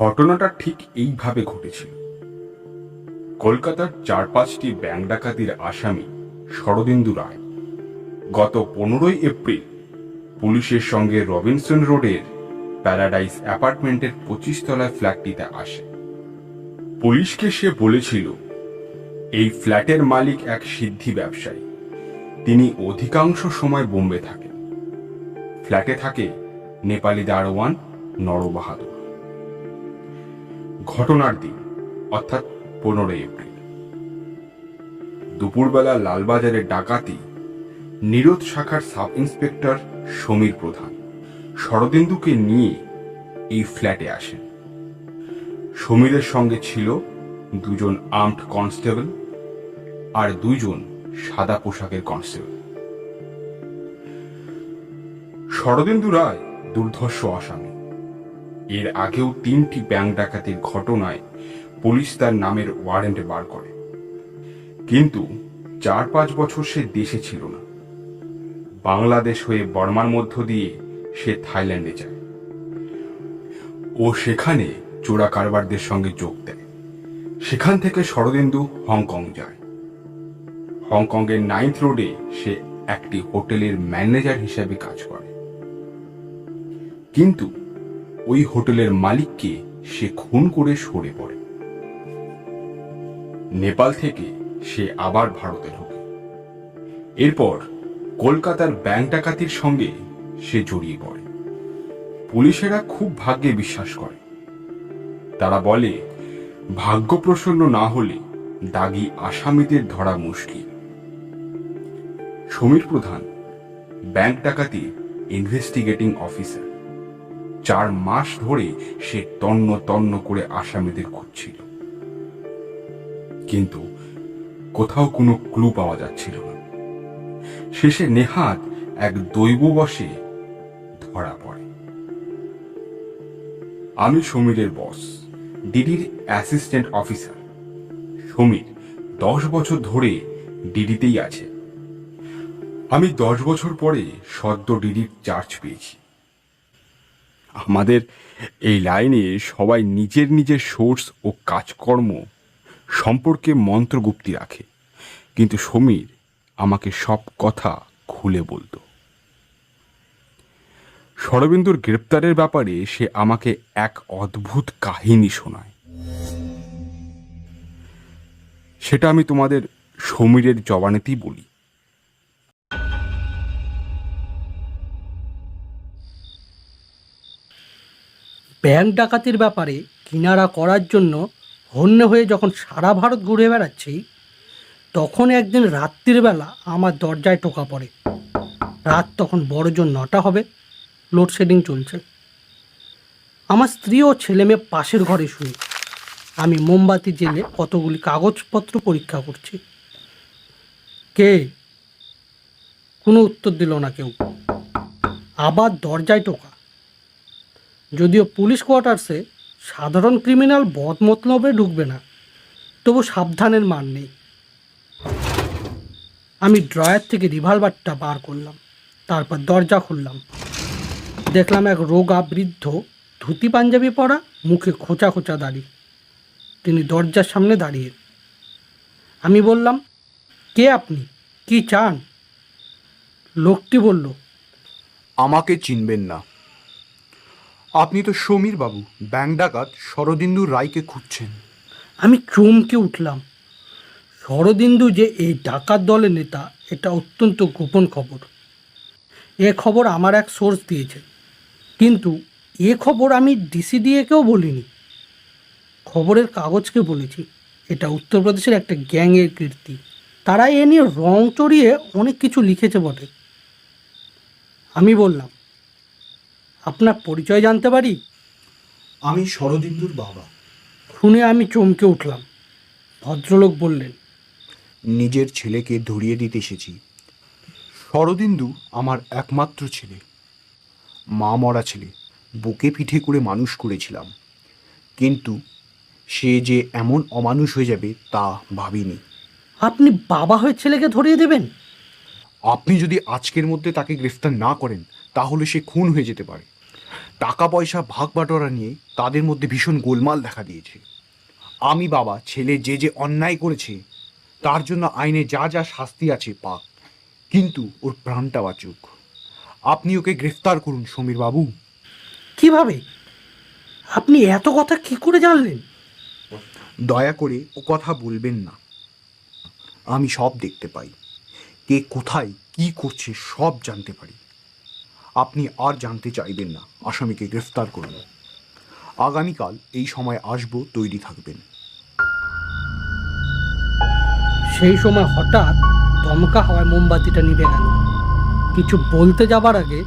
ঘটনাটা ঠিক এইভাবে ঘটেছিল। কলকাতার চার পাঁচটি ব্যাংক ডাকাতির আসামি শরদিন্দু রায়। গত পনেরোই এপ্রিল পুলিশের সঙ্গে রবিনসন রোডের প্যারাডাইস অ্যাপার্টমেন্টের পঁচিশ তলায় ফ্ল্যাটটিতে আসে। পুলিশকে সে বলেছিল, এই ফ্ল্যাটের মালিক এক সিদ্ধি ব্যবসায়ী। তিনি অধিকাংশ সময় বোম্বে থাকেন। ফ্ল্যাটে থাকে নেপালি দারোয়ান নরবাহাদুর। ঘটনার দিন, অর্থাৎ পনেরোই এপ্রিল। দুপুরবেলা লালবাজারে ডাকাতি নিরোধ শাখার সাব ইন্সপেক্টর সমীর প্রধান শরদিন্দুকে নিয়ে এই ফ্ল্যাটে আসেন। সমীরের সঙ্গে ছিল দুজন আর্মড কনস্টেবল আর দুইজন সাদা পোশাকের কনস্টেবল। শরদিন্দু রায় দুর্ধর্ষ আসামি এর আগেও তিনটি ব্যাংক ডাকাতির ঘটনায় পুলিশ তার নামের ওয়ারেন্ট বার করে। কিন্তু চার পাঁচ বছর সে দেশে ছিল না। বাংলাদেশ হয়ে বর্মার মধ্য দিয়ে সে থাইল্যান্ডে যায়। ও সেখানে চোরা কারবারদের সঙ্গে যোগ দেয়। সেখান থেকে শরদেন্দু হংকং যায়। হংকংয়ের নাইন্থ রোডে সে একটি হোটেলের ম্যানেজার হিসেবে কাজ করে। কিন্তু ওই হোটেলের মালিককে সে খুন করে সরে পড়ে। নেপাল থেকে সে আবার ভারতে ঢোকে। এরপর কলকাতার ব্যাংক ডাকাতির সঙ্গে সে জড়িয়ে পড়ে। পুলিশেরা খুব ভাগ্যে বিশ্বাস করে। তারা বলে, ভাগ্য প্রসন্ন না হলে দাগি আসামিদের ধরা মুশকিল। সমীর প্রধান, ব্যাংক ডাকাতি ইনভেস্টিগেটিং অফিসার। চার মাস ধরে সে তন্ন তন্ন করে আসামিদের খুঁজছিল। কিন্তু কোথাও কোনো ক্লু পাওয়া যাচ্ছিল না। শেষে নেহাত এক দৈব বসে ধরা পড়ে। আমি সমীরের বস, ডিডির অ্যাসিস্ট্যান্ট অফিসার। সমীর দশ বছর ধরে ডিডিতেই আছে। আমি দশ বছর পরে সদ্য ডিডির চার্জ পেয়েছি। আমাদের এই লাইনে সবাই নিজের নিজের সোর্স ও কাজকর্ম সম্পর্কে মন্ত্রগুপ্তি রাখে। কিন্তু সমীর আমাকে সব কথা খুলে বলতো। শরবিন্দুর গ্রেপ্তারের ব্যাপারে সে আমাকে এক অদ্ভুত কাহিনী শোনায়। সেটা আমি তোমাদের সমীরের জবানেতেই বলি। ব্যাংক ডাকাতির ব্যাপারে কিনারা করার জন্য হন্য হয়ে যখন সারা ভারত ঘুরে বেড়াচ্ছি, তখন একদিন রাত্রির বেলা আমার দরজায় টোকা পড়ে। রাত তখন বড় জোর নটা হবে, লোডশেডিং চলছে। আমার স্ত্রী ও ছেলে মেয়ে পাশের ঘরে শুয়ে। আমি মোমবাতি জেলে কতগুলি কাগজপত্র পরীক্ষা করছি। কে? কোনো উত্তর দিল না কেউ। আবার দরজায় টোকা। যদিও পুলিশ কোয়ার্টার্সে সাধারণ ক্রিমিনাল বদমতলবে ঢুকবে না, তবু সাবধানের মান নেই। আমি ড্রয়ার থেকে রিভলভারটা বার করলাম, তারপর দরজা খুললাম। দেখলাম এক রোগা বৃদ্ধ ধুতি পাঞ্জাবি পরা, মুখে খোঁচা খোঁচা দাড়ি। তিনি দরজার সামনে দাঁড়িয়ে। আমি বললাম, কে আপনি? কি চান? লোকটি বলল, আমাকে চিনবেন না। আপনি তো সমীর বাবু, ব্যাংক ডাকাত শরদিন্দু রায়কে খুঁজছেন। আমি চমকে উঠলাম। শরদিন্দু যে এই ডাকাত দলের নেতা, এটা অত্যন্ত গোপন খবর। এ খবর আমার এক সোর্স দিয়েছে। কিন্তু এ খবর আমি ডিসিডিএকেও বলিনি। খবরের কাগজকে বলেছি। এটা উত্তরপ্রদেশের একটা গ্যাংয়ের কীর্তি। তারা এ নিয়ে রং চড়িয়ে অনেক কিছু লিখেছে বটে। আমি বললাম আপনার পরিচয় জানতে পারি? আমি শরদিন্দুর বাবা। শুনে আমি চমকে উঠলাম। ভদ্রলোক বললেন নিজের ছেলেকে ধরিয়ে দিতে এসেছি। শরদিন্দু আমার একমাত্র ছেলে। মা মরা ছেলে। বুকে পিঠে করে মানুষ করেছিলাম। কিন্তু সে যে এমন অমানুষ হয়ে যাবে তা ভাবিনি। আপনি বাবা হয়ে ছেলেকে ধরিয়ে দেবেন? আপনি যদি আজকের মধ্যে তাকে গ্রেফতার না করেন তাহলে সে খুন হয়ে যেতে পারে। টাকা পয়সা ভাগ বাটোয়ারা নিয়ে তাদের মধ্যে ভীষণ গোলমাল দেখা দিয়েছে। আমি বাবা ছেলে যে যে অন্যায় করেছে তার জন্য আইনে যা যা শাস্তি আছে পাক। কিন্তু ওর প্রাণটা বাঁচুক। আপনি ওকে গ্রেফতার করুন সমীর বাবু। কীভাবে? আপনি এত কথা কি করে জানলেন? দয়া করে ও কথা বলবেন না। আমি সব দেখতে পাই। কে কোথায় কি করছে সব জানতে পারি। আপনি আর জানতে চাইবেন না। আসামিকে গ্রেফতার করুন। আগামীকাল এই সময় আসব, তৈরি থাকবেন। সেই সময় হঠাৎ দমকা হওয়ায় মোমবাতিটা নিভে গেল। কিছু বলতে যাবার আগে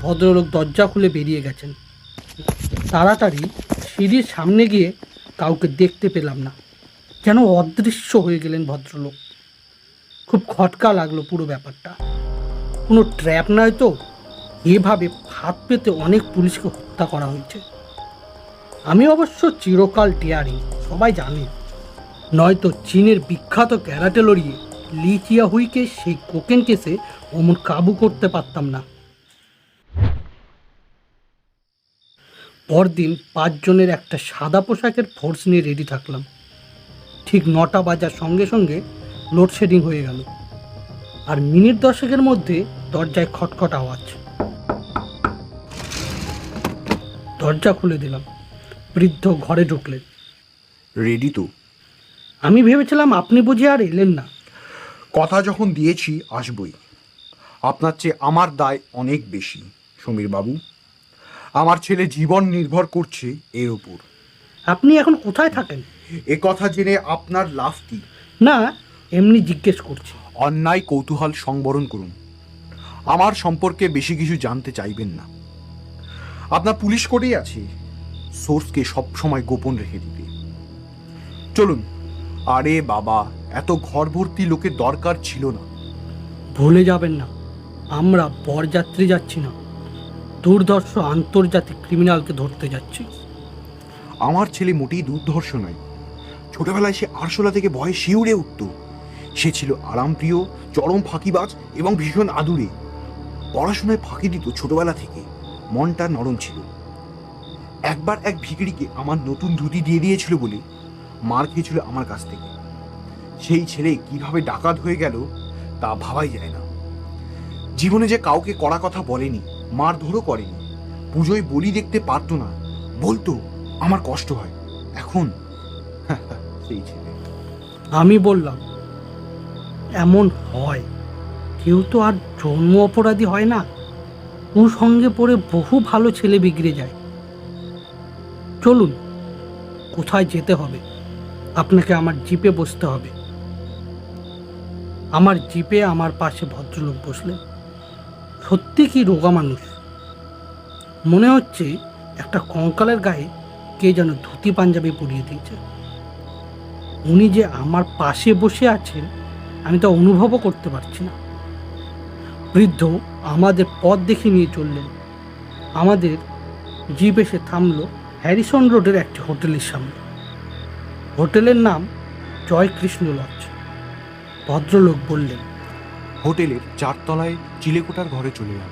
ভদ্রলোক দরজা খুলে বেরিয়ে গেছেন। তাড়াতাড়ি সিঁড়ির সামনে গিয়ে কাউকে দেখতে পেলাম না। যেন অদৃশ্য হয়ে গেলেন ভদ্রলোক। খুব খটকা লাগল পুরো ব্যাপারটা। কোনো ট্র্যাপ নয় তো? এভাবে হাত পেতে অনেক পুলিশকে হত্যা করা হয়েছে। আমি অবশ্য চিরকাল টিয়ারি সবাই জানে। নয়তো চীনের বিখ্যাত ক্যারাটে লড়িয়ে লি চিয়া হুইকে সেই কোকেন কেসে অমন কাবু করতে পারতাম না। পরদিন পাঁচজনের একটা সাদা পোশাকের ফোর্স নিয়ে রেডি থাকলাম। ঠিক নটা বাজার সঙ্গে সঙ্গে লোডশেডিং হয়ে গেল। আর মিনিট দশেকের মধ্যে দরজায় খটখট আওয়াজ। দরজা খুলে দিলাম। বৃদ্ধ ঘরে ঢুকলেন। রেডি তো। আমি ভেবেছিলাম আপনি বুঝি আর এলেন না। কথা যখন দিয়েছি আসবই। আপনার চেয়ে আমার দায় অনেক বেশি সমীর বাবু আমার ছেলে জীবন নির্ভর করছে এর ওপর আপনি এখন কোথায় থাকেন? এ কথা জেনে আপনার লাভ কি? না এমনি জিজ্ঞেস করছি। অন্যায় কৌতূহল সংবরণ করুন। আমার সম্পর্কে বেশি কিছু জানতে চাইবেন না। আপনার পুলিশ কোর্টেই আছে। সোর্সকে সব সময় গোপন রেখে দিতে চলুন আরে বাবা এত ঘর ভর্তি লোকের দরকার ছিল না। ভুলে যাবেন না আমরা বরযাত্রী যাচ্ছি না। দুর্ধর্ষ আন্তর্জাতিক ক্রিমিনালকে ধরতে যাচ্ছি। আমার ছেলে মোটেই দুর্ধর্ষ নয়। ছোটবেলায় সে আরশোলা থেকে ভয়ে শিউরে উঠত। সে ছিল আরামপ্রিয় চরম ফাঁকিবাজ এবং ভীষণ আদুরে। পড়াশোনায় ফাঁকি দিত ছোটবেলা থেকে। মনটা নরম ছিল। একবার এক ভিখিরিকে আমার নতুন ধুতি দিয়ে দিয়েছিল বলে মার খেয়েছিল আমার কাছ থেকে। সেই ছেলে কীভাবে ডাকাত হয়ে গেল তা ভাবাই যায় না। জীবনে যে কাউকে কড়া কথা বলেনি, মার মারধরও করেনি, পুজোয় বলি দেখতে পারতো না, বলতো আমার কষ্ট হয়। এখন সেই ছেলে। আমি বললাম, এমন হয়, কেউ তো আর জন্ম অপরাধী হয় না। কুসঙ্গে পড়ে বহু ভালো ছেলে বিগড়ে যায়। চলুন, কোথায় যেতে হবে? আপনাকে আমার জিপে বসতে হবে। আমার জিপে আমার পাশে ভদ্রলোক বসলেন। সত্যি কি রোগা মানুষ? মনে হচ্ছে একটা কঙ্কালের গায়ে কে যেন ধুতি পাঞ্জাবি পরিয়ে দিয়েছে। উনি যে আমার পাশে বসে আছেন, আমি তা অনুভবও করতে পারছি না। বৃদ্ধ আমাদের পথ দেখে নিয়ে চললেন। আমাদের জিপ এসে থামল হ্যারিসন রোডের একটি হোটেলের সামনে। হোটেলের নাম জয়কৃষ্ণ লজ। ভদ্রলোক বললেন, হোটেলের চারতলায় চিলেকোটার ঘরে চলে যান।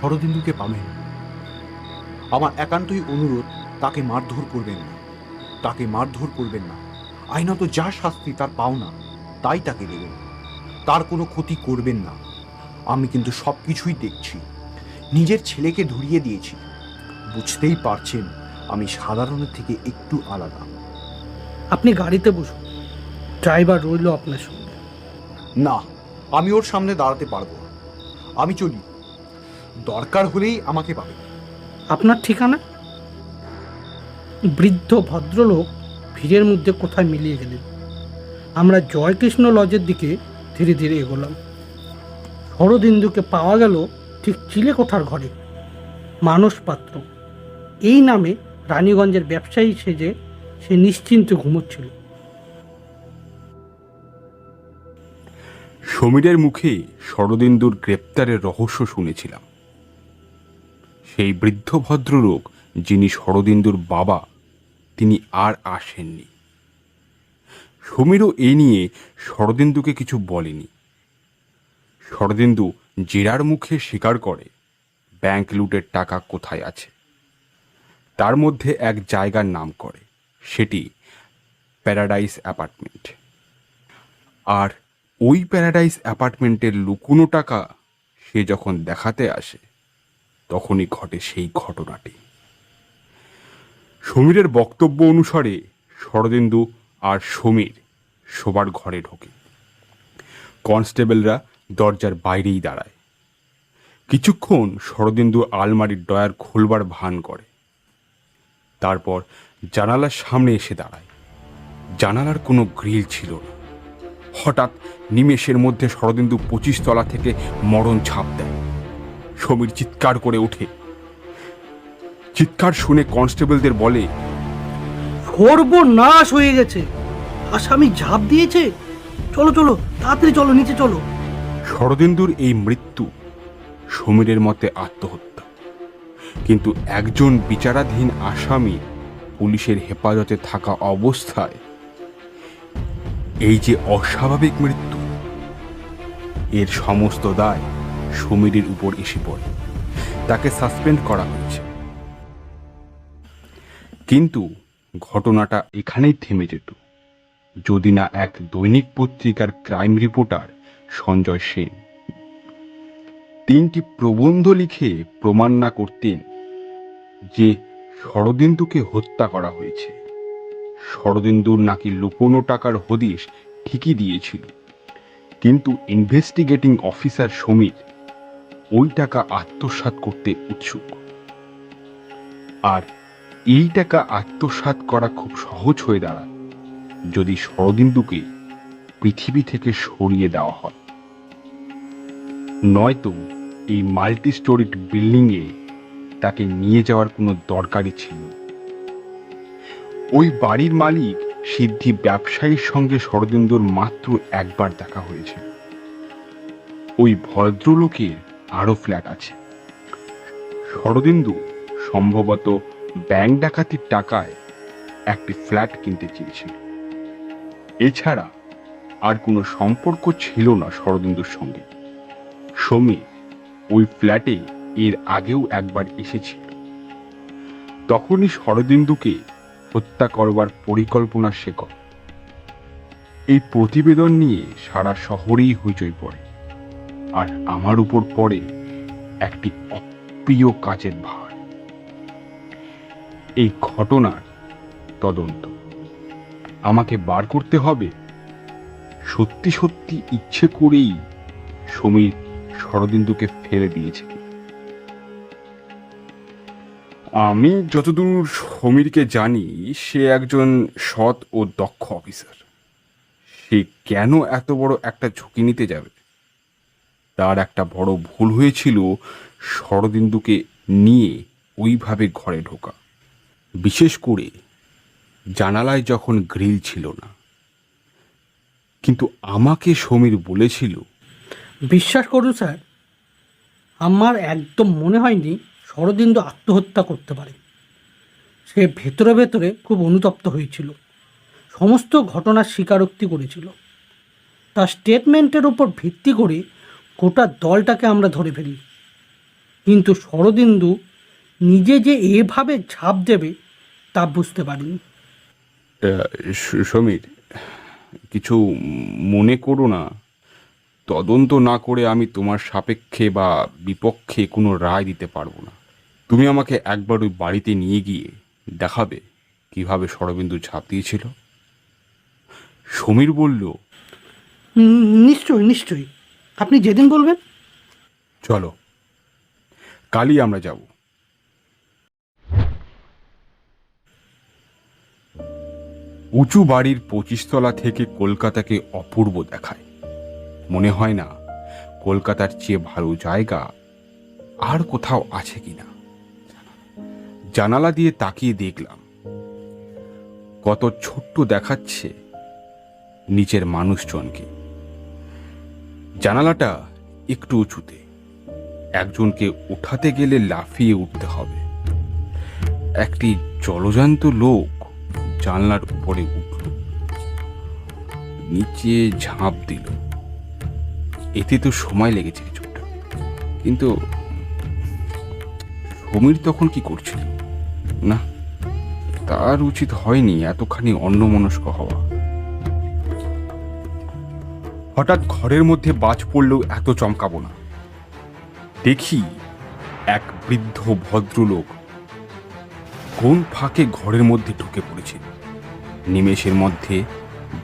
শরদিন্দুকে পাবেন। আমার একান্তই অনুরোধ, তাকে মারধর করবেন না। তাকে মারধর করবেন না। আইনত যা শাস্তি তার পাওনা, তাই তাকে দেবেন। তার কোনো ক্ষতি করবেন না। আমি কিন্তু সব কিছুই দেখছি। নিজের ছেলেকে ধরিয়ে দিয়েছি। বুঝতেই পারছেন আমি সাধারণের থেকে একটু আলাদা। আপনি গাড়িতে বসুন। ড্রাইভার রইল আপনার সঙ্গে। না আমি ওর সামনে দাঁড়াতে পারব না। আমি চলি। দরকার হলেই আমাকে পাবে। আপনার ঠিকানা? বৃদ্ধ ভদ্রলোক ভিড়ের মধ্যে কোথায় মিলিয়ে গেলেন? আমরা জয়কৃষ্ণ লজের দিকে ধীরে ধীরে এগোলাম। শরদিন্দুকে পাওয়া গেল ঠিক চিলেকোঠার ঘরে। মানস পাত্র। এই নামে রানীগঞ্জের ব্যবসায়ী সেজে সে নিশ্চিন্তে ঘুমোচ্ছিল। সমীরের মুখে শরদিন্দুর গ্রেপ্তারের রহস্য শুনেছিলাম। সেই বৃদ্ধ ভদ্রলোক যিনি শরদিন্দুর বাবা, তিনি আর আসেননি। সমীরও এ নিয়ে শরদিন্দুকে কিছু বলেনি। শরদিন্দু জেরার মুখে স্বীকার করে, ব্যাংক লুটের টাকা কোথায় আছে? তার মধ্যে এক জায়গার নাম করে, সেটি প্যারাডাইস অ্যাপার্টমেন্ট। আর ওই প্যারাডাইস অ্যাপার্টমেন্টের লুকুনো টাকা সে যখন দেখাতে আসে, তখনই ঘটে সেই ঘটনাটি। সমীরের বক্তব্য অনুসারে শরদিন্দু আর সমীর শোবার ঘরে ঢোকে। কনস্টেবলরা দরজার বাইরেই দাঁড়ায়। কিছুক্ষণ শরদিন্দু আলমারির ডয়ার খোলবার ভান করে। তারপর জানালার সামনে এসে দাঁড়ায়। জানালার কোনো গ্রিল ছিল না। হঠাৎ নিমেষের মধ্যে শরদিন্দু পঁচিশ তলা থেকে মরণ ছাপ দেয়। সমীর চিৎকার করে ওঠে। চিৎকার শুনে কনস্টেবলদের বলে, সর্বনাশ হয়ে গেছে। আসামি ঝাঁপ দিয়েছে। চলো চলো, তাড়াতাড়ি চলো, নিচে চলো। শরদিন্দুর এই মৃত্যু সমীরের মতে আত্মহত্যা। কিন্তু একজন বিচারাধীন আসামি পুলিশের হেফাজতে থাকা অবস্থায় এই যে অস্বাভাবিক মৃত্যু, এর সমস্ত দায় সমীরের উপর এসে পড়ে। তাকে সাসপেন্ড করা হয়েছে। কিন্তু ঘটনাটা এখানেই থেমে যেত। যদি না এক দৈনিক পত্রিকার ক্রাইম রিপোর্টার সঞ্জয় সেন তিনটি প্রবন্ধ লিখে প্রমাণ না করতেন যে শরদিন্দুকে হত্যা করা হয়েছে। শরদিন্দুর নাকি লুকোনো টাকার হদিশ ঠিকই দিয়েছিল। কিন্তু ইনভেস্টিগেটিং অফিসার সমীর ওই টাকা আত্মসাৎ করতে উৎসুক। আর এই টাকা আত্মসাৎ করা খুব সহজ হয়ে দাঁড়ায় যদি শরদিন্দুকে পৃথিবী থেকে সরিয়ে দেওয়া হয়। নয়তো এই মাল্টি স্টোরিড বিল্ডিংয়ে তাকে নিয়ে যাওয়ার কোনো দরকারই ছিল। ওই বাড়ির মালিক সিদ্ধি ব্যবসায়ীর সঙ্গে শরদিন্দুর মাত্র একবার দেখা হয়েছে। ওই ভদ্রলোকের আরও ফ্ল্যাট আছে। শরদিন্দু সম্ভবত ব্যাংক ডাকাতির টাকায় একটি ফ্ল্যাট কিনতে চেয়েছিল। এছাড়া আর কোনো সম্পর্ক ছিল না শরদিন্দুর সঙ্গে। সমীর ওই ফ্ল্যাটে এর আগেও একবার এসেছিল তখনই শরদিন্দুকে হত্যা করবার পরিকল্পনা সে করে। এই প্রতিবেদন নিয়ে সারা শহরেই হইচই পড়ে। আর আমার উপর পড়ে একটি অপ্রিয় কাজের ভার। এই ঘটনার তদন্ত। আমাকে বার করতে হবে সত্যি সত্যি ইচ্ছে করেই সমীর শরদিন্দুকে ফেলে দিয়েছে। আমি যতদূর সমীরকে জানি, সে একজন সৎ ও দক্ষ অফিসার। সে কেন এত বড় একটা ঝুঁকি নিতে যাবে? তার একটা বড় ভুল হয়েছিল শরদিন্দুকে নিয়ে ওইভাবে ঘরে ঢোকা। বিশেষ করে জানালায় যখন গ্রিল ছিল না কিন্তু আমাকে সমীর বলেছিল। বিশ্বাস করুন স্যার আমার একদম মনে হয়নি শরদিন্দু আত্মহত্যা করতে পারে। সে ভেতরে ভেতরে খুব অনুতপ্ত হয়েছিল। সমস্ত ঘটনার স্বীকারোক্তি করেছিল। তার স্টেটমেন্টের উপর ভিত্তি করে গোটা দলটাকে আমরা ধরে ফেলি। কিন্তু শরদিন্দু নিজে যে এভাবে ঝাঁপ দেবে তা বুঝতে পারিনি। সমীর কিছু মনে করো না। তদন্ত না করে আমি তোমার সাপেক্ষে বা বিপক্ষে কোনো রায় দিতে পারব না। তুমি আমাকে একবার ওই বাড়িতে নিয়ে গিয়ে দেখাবে কীভাবে সরবিন্দু ঝাঁপ দিয়েছিল। সমীর বলল হুম, নিশ্চয়ই নিশ্চয়ই। আপনি যেদিন বলবেন। চলো কালই আমরা যাব। উঁচু বাড়ির পঁচিশতলা থেকে কলকাতাকে অপূর্ব দেখায়। মনে হয় না, কলকাতার চেয়ে ভালো জায়গা আর কোথাও আছে কিনা। জানালা দিয়ে তাকিয়ে দেখলাম, কত ছোট্ট দেখাচ্ছে নিচের মানুষজনকে। জানালাটা একটু উঁচুতে, একজনকে উঠাতে গেলে লাফিয়ে উঠতে হবে। একটি জলজান্ত লোক জানলার উপরে উঠল। নিচে ঝাঁপ দিল। এতে তো সময় লেগেছে কিছুটা। কিন্তু সমীর তখন কি করছিল? না, তার উচিত হয়নি এতখানি অন্যমনস্ক হওয়া। হঠাৎ ঘরের মধ্যে বাজ পড়লেও এত চমকাবো না দেখি এক বৃদ্ধ ভদ্রলোক কোন ফাঁকে ঘরের মধ্যে ঢুকে পড়েছিল। নিমেষের মধ্যে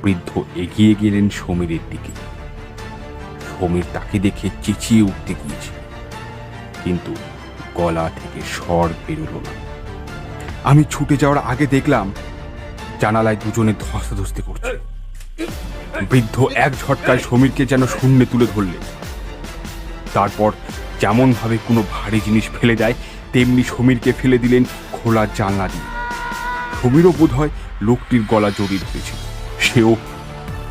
বৃদ্ধ এগিয়ে গেলেন সমীরের দিকে। সমীর তাকে দেখে চেঁচিয়ে উঠতে গিয়েছিল, কিন্তু গলা থেকে স্বর বেরোলো না। আমি ছুটে যাওয়ার আগে দেখলাম জানালায় দুজনে ধস্তাধস্তি করছে। বৃদ্ধ এক ঝটকায় সমীরকে যেন শূন্যে তুলে ধরলেন। তারপর যেমন ভাবে কোনো ভারী জিনিস ফেলে দেয়, তেমনি সমীরকে ফেলে দিলেন খোলা জানলা দিয়ে। সমীরও বোধ হয় লোকটির গলা জড়িয়ে ধরেছিল। সেও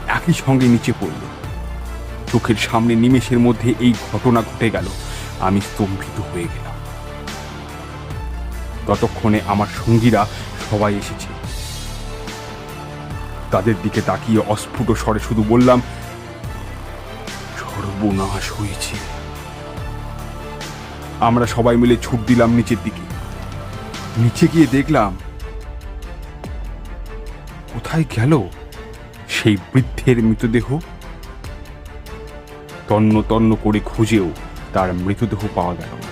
একই সঙ্গে নিচে পড়ল। চোখের সামনে নিমেষের মধ্যে এই ঘটনা ঘটে গেল। আমি স্তম্ভিত হয়ে গেলাম। ততক্ষণে আমার সঙ্গীরা সবাই এসেছে। তাদের দিকে তাকিয়ে অস্ফুট স্বরে শুধু বললাম, সর্বনাশ হয়েছে। আমরা সবাই মিলে ছুট দিলাম নিচের দিকে। নিচে গিয়ে দেখলাম কোথায় গেল? সেই বৃদ্ধের মৃতদেহ? তন্ন তন্ন করে খুঁজেও তার মৃতদেহ পাওয়া গেল না।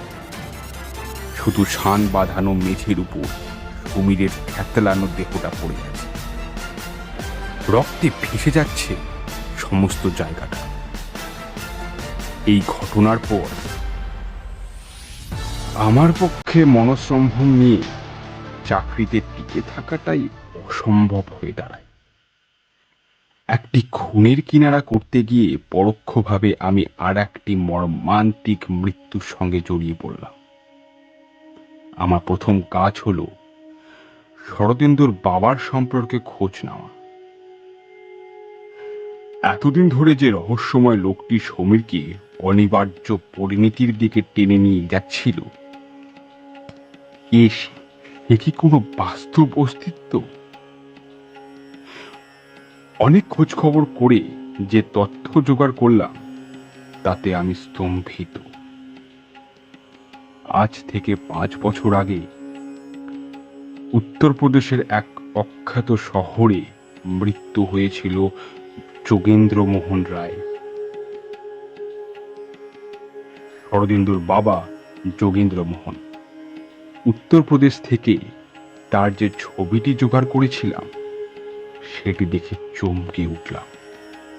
শুধু শান বাঁধানো মেঝের উপর কুমিরের থ্যাতলানো দেহটা পড়ে আছে রক্তে ভেসে যাচ্ছে সমস্ত জায়গাটা। এই ঘটনার পর আমার পক্ষে মনসম্ভব নিয়ে চাকরিতে টিকে থাকাটাই অসম্ভব হয়ে দাঁড়ায়। একটি খুনের কিনারা করতে গিয়ে পরোক্ষভাবে আমি আর একটি মর্মান্তিক মৃত্যুর সঙ্গে জড়িয়ে পড়লাম। আমার প্রথম কাজ হলো শরদিন্দুর বাবার সম্পর্কে খোঁজ নেওয়া। এতদিন ধরে যে রহস্যময় লোকটি সমীরকে অনিবার্য পরিণতির দিকে টেনে নিয়ে যাচ্ছিল এ কি কোনো বাস্তব অস্তিত্ব? অনেক খোঁজ খবর করে যে তথ্য জোগাড় করলাম, তাতে আমি স্তম্ভিত। আজ থেকে পাঁচ বছর আগে উত্তরপ্রদেশের এক অখ্যাত শহরে মৃত্যু হয়েছিল যোগেন্দ্র মোহন রায়। শরদিন্দুর বাবা যোগেন্দ্র মোহন। উত্তরপ্রদেশ থেকে তার যে ছবিটি জোগাড় করেছিলাম সেটি দেখে চমকে উঠলাম।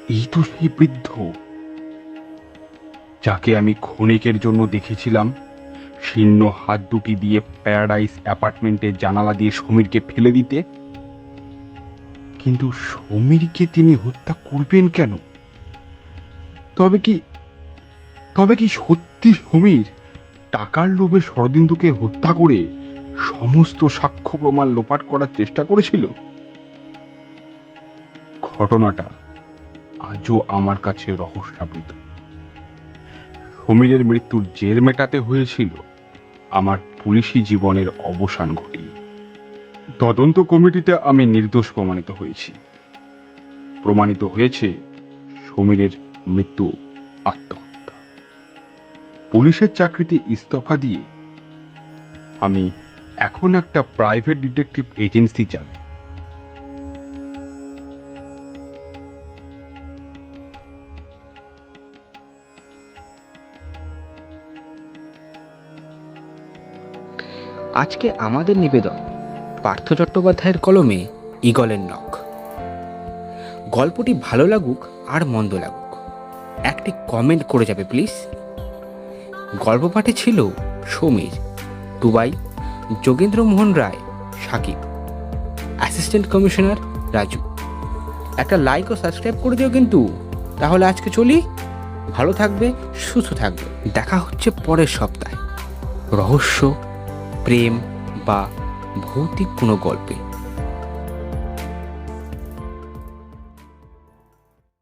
এই তো সেই বৃদ্ধ। যাকে আমি ক্ষণিকের জন্য দেখেছিলাম, শীর্ণ হাত দুটি দিয়ে প্যারাডাইস অ্যাপার্টমেন্টের জানালা দিয়ে সমীরকে ফেলে দিতে। কিন্তু সমীরকে তিনি হত্যা করবেন কেন? তবে কি তবে কি সত্যি সমীর টাকার লোভে শরদিন্দুকে হত্যা করে সমস্ত সাক্ষ্য প্রমাণ লোপাট করার চেষ্টা করেছিল? ঘটনাটা আজও আমার কাছে রহস্যাবৃত। সমীরের মৃত্যুর জের মেটাতে হয়েছিল আমার পুলিশি জীবনের অবসান ঘটিয়ে। তদন্ত কমিটিতে আমি নির্দোষ প্রমাণিত হয়েছি। প্রমাণিত হয়েছে সমীরের মৃত্যু আত্মহত্যা। পুলিশের চাকরিতে ইস্তফা দিয়ে আমি এখন একটা প্রাইভেট ডিটেকটিভ এজেন্সি চালাই। আজকে আমাদের নিবেদন পার্থ চট্টোপাধ্যায়ের কলমে ইগলের নখ। গল্পটি ভালো লাগুক আর মন্দ লাগুক। একটি কমেন্ট করে যাবে প্লিজ গল্প পাঠে ছিল Samir, Dubai, Jogendramohan Roy, Shakib. Assistant commissioner Raju. একটা লাইক ও সাবস্ক্রাইব করে দিও কিন্তু। তাহলে আজকে চলি। ভালো থাকবে, সুস্থ থাকবে। দেখা হচ্ছে পরের সপ্তাহে। রহস্য প্রেম বা ভৌতিক কোনো গল্পে।